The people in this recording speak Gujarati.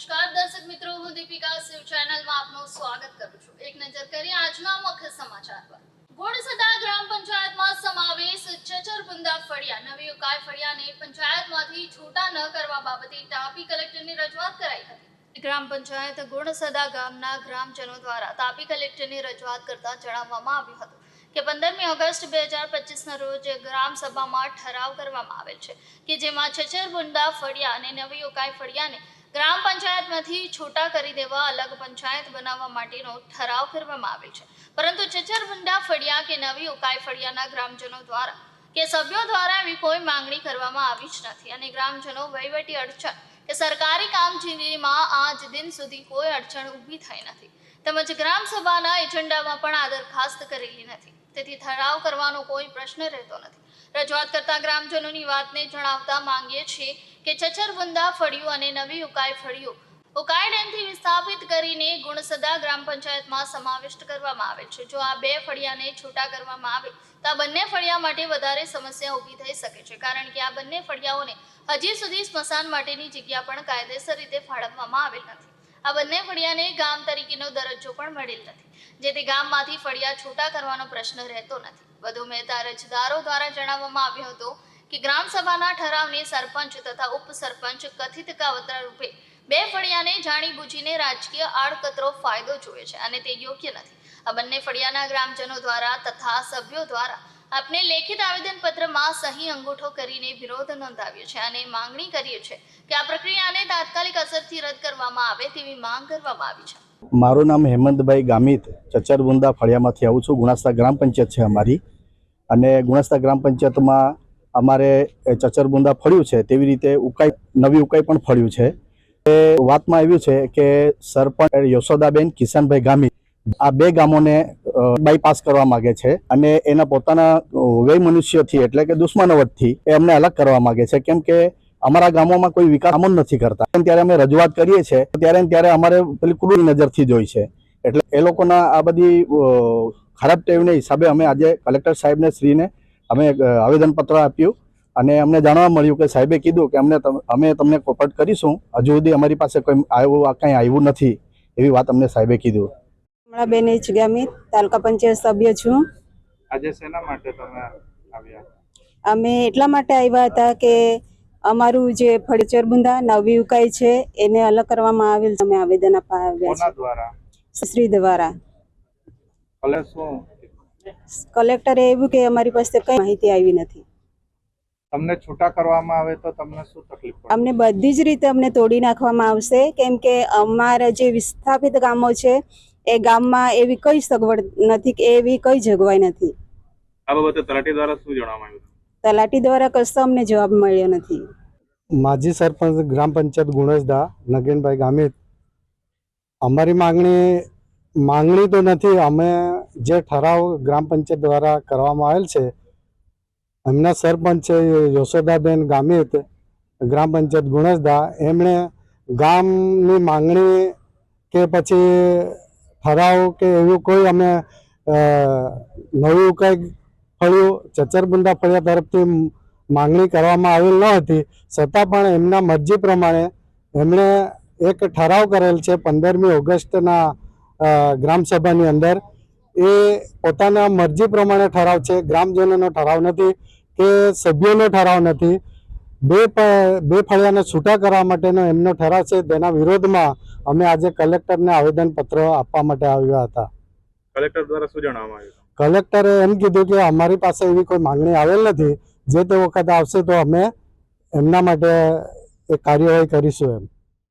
નમસ્કાર, દર્શક મિત્રો, હું દીપિકા શિવ ચેનલમાં આપનું સ્વાગત કરું છું. એક નજર કરીએ આજના મુખ્ય સમાચાર પર. ગોડસદા ગ્રામ પંચાયતમાં સમાવેશ ચચરબુંદા ફળિયા. નવી ઉકાઈ ફળિયાને પંચાયતમાંથી છૂટા ન કરવા બાબતે તાપી કલેક્ટરની રજૂઆત કરાઈ હતી. ગ્રામ પંચાયત ગુણસદા ગામના ગ્રામજનો દ્વારા તાપી કલેક્ટરની રજૂઆત કરતા જણાવવામાં આવ્યું હતું કે પંદરમી ઓગસ્ટ બે હજાર પચીસના રોજ ગ્રામ સભામાં ઠરાવ કરવામાં આવેલ છે કે જેમાં છછરબુંડા ફળિયા અને નવી ઉકાઈ ફળિયાને ગ્રામ પંચાયતમાંથી છૂટા કરી દેવા, અલગ પંચાયત બનાવવા માટેનો ઠરાવ કરવામાં આવેલ છે. પરંતુ છછરબુંડા ફળિયા કે નવી ઉકાઈ ફળિયાના ગ્રામજનો દ્વારા કે સભ્યો દ્વારા એવી કોઈ માંગણી કરવામાં આવી જ નથી. અને ગ્રામજનો વહીવટી અડચણ કે સરકારી કામગીરીમાં આજ દિન સુધી કોઈ અડચણ ઊભી થઈ નથી. તેમજ ગ્રામસભાના એજન્ડામાં પણ આ દરખાસ્ત કરેલી નથી. તેથી ઠરાવ કરવાનો કોઈ પ્રશ્ન રહેતો નથી. રજૂઆત કરતા ગ્રામજનોની વાતને જણાવતા માંગીએ છીએ કે ચચરબુંદા ફળિયું અને નવી ઉકાઈ ફળિયું ઉકાઈ ડેમથી વિસ્થાપિત કરીને ગુણસદા ગ્રામ પંચાયતમાં સમાવિષ્ટ કરવામાં આવે છે. જો આ બે ફળિયાને છૂટા કરવામાં આવે, તો આ બંને ફળિયા માટે વધારે સમસ્યા ઊભી થઈ શકે છે, કારણ કે આ બંને ફળિયાઓને હજી સુધી સ્મશાન માટેની જગ્યા પણ કાયદેસર રીતે ફાળવવામાં આવેલ નથી. આ બંને ફળિયાને ગામ તરીકેનો દરજ્જો પણ મળેલ નથી. જેથી ગામમાંથી ફળિયા છૂટા કરવાનો પ્રશ્ન રહેતો નથી. વધુ મહેતા અરજદારો દ્વારા જણાવવામાં આવ્યો હતો કે ગ્રામ સભાના ઠરાવને સરપંચ તથા ઉપસરપંચ કથિત કાવતરા રૂપે બે ફળિયાને જાણી બુજીને રાજકીય આડકતરો ફાયદો જોવે છે અને તે યોગ્ય નથી. આ બંને ફળિયાના ગ્રામજનો દ્વારા તથા સભ્યો દ્વારા આપને લેખિત આવેદનપત્રમાં સહી અંગૂઠો કરીને વિરોધ નોંધાવ્યો છે અને માંગણી કરીએ છે કે આ પ્રક્રિયાને તાત્કાલિક અસરથી રદ કરવામાં આવે તેવી માંગ કરવામાં આવી છે. મારું નામ હેમંતભાઈ ગામિત ચચરબુંદા ફળિયામાંથી આવું છું. ગુણાસ્તા ગ્રામ પંચાયત છે અમારી. અને ગુણાસ્તા ગ્રામ પંચાયતમાં અમારે ચચર ચચરબુંદા ફળ્યું છે તેવી રીતે ઉકાઈ, નવી ઉકાઈ પણ ફળ્યું છે. એ વાતમાં આવ્યું છે કે સરપંચ યશોદાબેન કિશનભાઈ ગામિત, આ બે ગામોને બાયપાસ કરવા માંગે છે અને એના પોતાના વય મનુષ્યથી એટલે કે દુશ્મનવટથી એ અમને અલગ કરવા માંગે છે. કેમ કે અમારા ગામોમાં કોઈ વિકાસ અમન નથી કરતા. ત્યારે અમે રજૂઆત કરીએ છીએ ત્યારે ત્યારે અમારે પેલી કુડુલ નજરથી જોઈ છે. એટલે એ લોકોના આ બધી ખરાબ ટેવને હિસાબે અમે આજે કલેક્ટર સાહેબને, શ્રીને અમે આવેદનપત્ર આપ્યું અને અમને જાણવા મળ્યું કે સાહેબે કીધું કે અમને અમે તમને કોપરેટ કરીશું. હજુ સુધી અમારી પાસે કોઈ આવ્યું કંઈ આવ્યું નથી એવી વાત અમને સાહેબે કીધું. કમળાબેન એચ ગામિત તાલુકા પંચાયત સભ્ય છું. આજે શેના માટે તમે આવ્યા? અમે એટલા માટે આવ્યા હતા કે અમારું જે ફળીચર બુંદા નવી ઉકાઈ છે એને અલગ કરવામાં આવેલ તમે અમે આવેદન આપવા આવ્યા દ્વારા? શ્રી દ્વારા. કલેક્ટરે એવું કે અમારી પાસે કઈ માહિતી આવી નથી. તમને છૂટા કરવામાં આવે તો તમને શું તકલીફ અમને બધી જ રીતે અમને તોડી નાખવામાં આવશે. કેમ કે અમારા જે વિસ્થાપિત ગામો છે એ ગામમાં એવી કઈ સગવડ નથી કે એવી કઈ જગવાઈ નથી. આ બાબતે તલાટી દ્વારા શું જણાવવામાં આવ્યું? તલાટી દ્વારા કશો અમને જવાબ મળ્યો નથી. માજી સરપંચ ગ્રામ પંચાયત ગુણસદા નગેનભાઈ ગામિત અમારી માંગણી માંગણી તો નથી અમે જે ઠરાવ ગ્રામ પંચાયત દ્વારા કરવામાં આવેલ છે એમના સરપંચ છે યશોદાબેન ગામિત ગ્રામ પંચાયત ગુણસદા એમણે ગામની માંગણી કે પછી ઠરાવ કે એવું કોઈ અમે નવું કંઈક ફળ્યું ચચરબુંદા ફળિયા તરફથી માંગણી કરવામાં આવેલ ન હતી. છતાં પણ એમના મરજી પ્રમાણે એમણે એક ઠરાવ કરેલ છે પંદરમી ઓગસ્ટના ગ્રામસભાની અંદર. એ પોતાના મરજી પ્રમાણે ઠરાવ છે. ગ્રામજનોનો ઠરાવ નથી કે સભ્યોનો ઠરાવ નથી. બે બે ફળિયાને છૂટા કરવા માટેનો એમનો ઠરાવ છે. તેના વિરોધમાં અમે આજે કલેક્ટરને આવેદનપત્ર આપવા માટે આવ્યા હતા. કલેક્ટર દ્વારા શું જણાવવામાં આવ્યું? કલેક્ટરે એમ કીધું કે અમારી પાસે એવી કોઈ માંગણી આવેલ નથી. જે તે વખત આવશે તો અમે એમના માટે એ કાર્યવાહી કરીશું એમ.